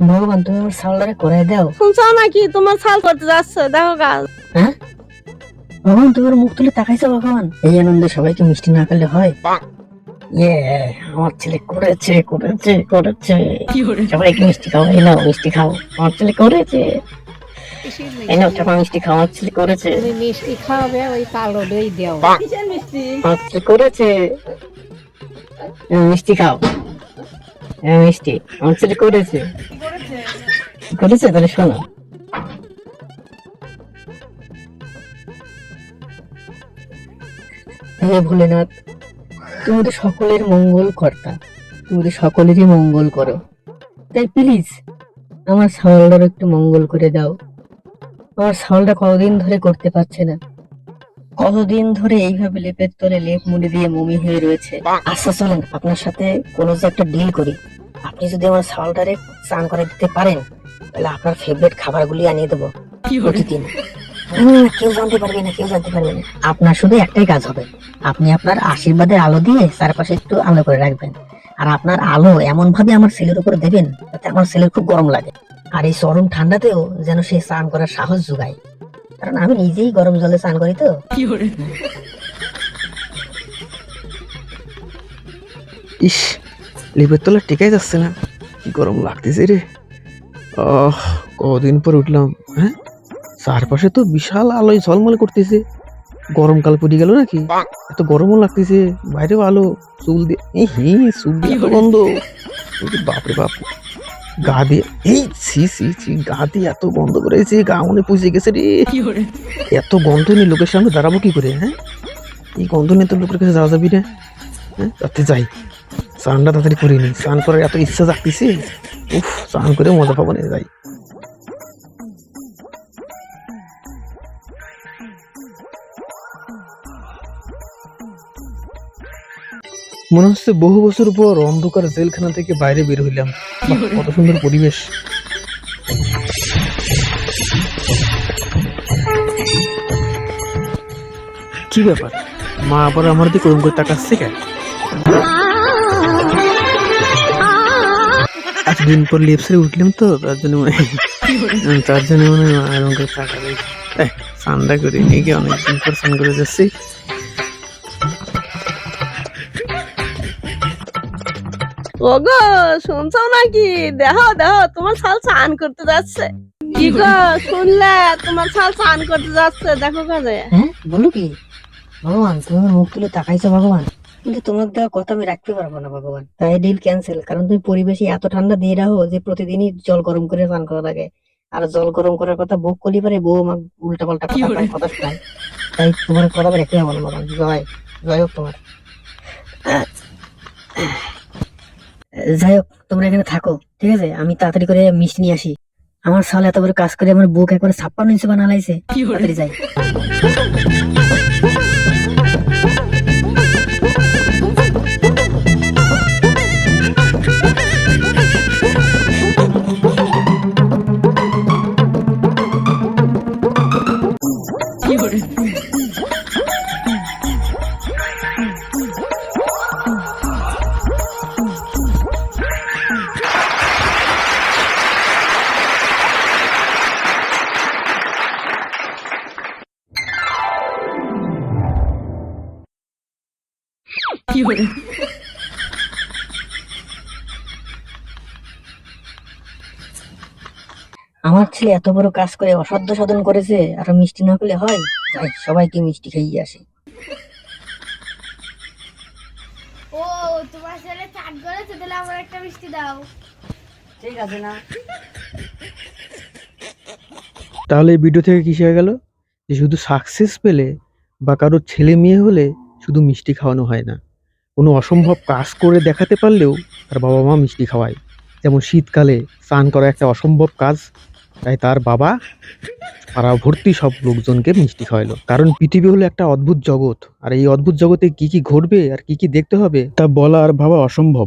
ভগবান তুমি আমার সালটারে করে দাও। শুনছো নাকি? তোমার ছাল করতে যাচ্ছে দেখো গাছ। হ্যাঁ? ভগবান তোমার মুখ তুলে তাকাইছো ভগবান? এই আনন্দে সবাইকে মিষ্টি না খেলে হয়? ইয়ে আমার ছেলে করেছে করেছে করেছে। সবাইকে মিষ্টি খাও এই নাও মিষ্টি খাও। আমার ছেলে করেছে। এই নাও চাপা মিষ্টি খাও আমার ছেলে করেছে। মিষ্টি খাওয়াবে ওই কালো দই দেও মিষ্টি? আমার ছেলে করেছে। মিষ্টি খাও। মিষ্টি আমার ছেলে করেছে। হে ভোলেনাথ সকলের মঙ্গল কর্তা সকলেরই মঙ্গল করো। তাই প্লিজ আমার ছাওয়ালটার একটু মঙ্গল করে দাও। আমার ছাওয়ালটা কতদিন ধরে করতে পারছে না। কতদিন ধরে এইভাবে লেপের তলে লেপ মুড়ি দিয়ে মমি হয়ে রয়েছে। আচ্ছা চলেন, আপনার সাথে কোনো একটা ডিল করি। আপনি যদি আমার ছাওয়ালটারে স্নান করে দিতে পারেন তাহলে আপনার ফেভারিট খাবারগুলি আনিয়ে দেবো প্রতিদিন। কেউ জানতে পারবে না কেউ জানতে পারবে না। আপনার শুধু একটাই কাজ হবে। আপনি আপনার আশীর্বাদের আলো দিয়ে চারপাশে একটু আলো করে রাখবেন। আর আপনার আলো এমন ভাবে আমার ছেলের উপরে দেবেন যাতে আমার ছেলের খুব গরম লাগে। আর এই চরম ঠান্ডাতেও যেন সে স্নান করার সাহস যোগায়। কারণ আমি নিজেই গরম জলে স্নান করি তো। ইস লিপের তলা টেকাই যাচ্ছে না। কি গরম লাগতেছে রে। আহ, কদিন পর উঠলাম হ্যাঁ? চারপাশে তো বিশাল আলোয় ঝলমল করতেছে। গরমকাল পড়ে গেল নাকি? এত গরমও লাগতেছে, বাইরেও আলো, চুল দিয়ে হি, চুল দিয়ে গন্ধ। বাপরে বাপ। গা দিয়ে এই ছি ছি ছি, গা দিয়ে এত গন্ধ করেছে গা মনে পুষে গেছে রে। এত গন্ধ নিয়ে লোকের সামনে দাঁড়াবো কি করে হ্যাঁ? এই গন্ধ নিয়ে তো লোকের কাছে যাওয়া যাবি না হ্যাঁ? তাতে যাই। স্নানটা তাড়াতাড়ি করিনি স্নান করার এত ইচ্ছা জাগতেছে। উফ স্নান করে মজা পাবো না যাই মনে হচ্ছে বহু বছর পর অন্ধকার জেলখানা থেকে বাইরে বের হইলাম। কত সুন্দর পরিবেশ। কি ব্যাপার? মা আবার আমার দিকে ওরকম করে তাকাচ্ছে কেন? এতদিন পর লিপসে উঠলাম তো তার জন্য মনে হয় তার জন্য মনে হয় এরকম করে তাকাবে এহ, স্নানটা করে নিয়ে গিয়ে অনেকদিন পর স্নান করে যাচ্ছি। ওগো শুনছো নাকি? দেখো দেখো তোমার ছাল চান করতে যাচ্ছে। কি গো শুনলে? তোমার ছাল চান করতে যাচ্ছে দেখো কাজে। হ্যাঁ বলো কি? ভগবান তুমি মুখ তুলে তাকাইছো ভগবান। কিন্তু তোমাকে দেওয়া কথা আমি রাখতে পারব না ভগবান। তাই ডিল ক্যান্সেল কারণ তুমি পরিবেশে এত ঠান্ডা দিয়ে রাখো যে প্রতিদিনই জল গরম করে স্নান করা লাগে। আর জল গরম করার কথা বউ কলি পারে বউ আমার উল্টা পাল্টা কথা শোনায়। তাই তোমার কথা আমি রাখতে পারব না ভগবান। জয়। জয় হোক তোমার। যাই হোক তোমরা এখানে থাকো ঠিক আছে? আমি তাড়াতাড়ি করে মিষ্টি নিয়ে আসি। আমার সালে এত বড় কাজ করে আমার বুক একবারে ছাপ্পান্ন ইঞ্চি বানালাইছে। তাড়াতাড়ি যাই। আমার ছেলে এত বড় কাজ করে অসাধ্য সাধন করেছে আর মিষ্টি না পেলে হয়? যাই সবাইকে মিষ্টি খাইয়ে আসে। ও তোমার ছেলে চাট করেছে তাহলে আমার একটা মিষ্টি দাও। ঠিক আছে না। তাহলে এই ভিডিও থেকে কি শেখা গেল? যে শুধু সাকসেস পেলে বা কারোর ছেলে মেয়ে হলে শুধু মিষ্টি খাওয়ানো হয় না। কোনো অসম্ভব কাজ করে দেখাতে পারলেও তার বাবা মা মিষ্টি খাওয়ায়। যেমন শীতকালে স্নান করা একটা অসম্ভব কাজ, তাই তার বাবা পাড়া ভর্তি সব লোকজনকে মিষ্টি খাওয়াইলো। কারণ পৃথিবী হলো একটা অদ্ভুত জগৎ, আর এই অদ্ভুত জগতে কি কি ঘটবে আর কি কি দেখতে হবে তা বলা আর ভাবা অসম্ভব।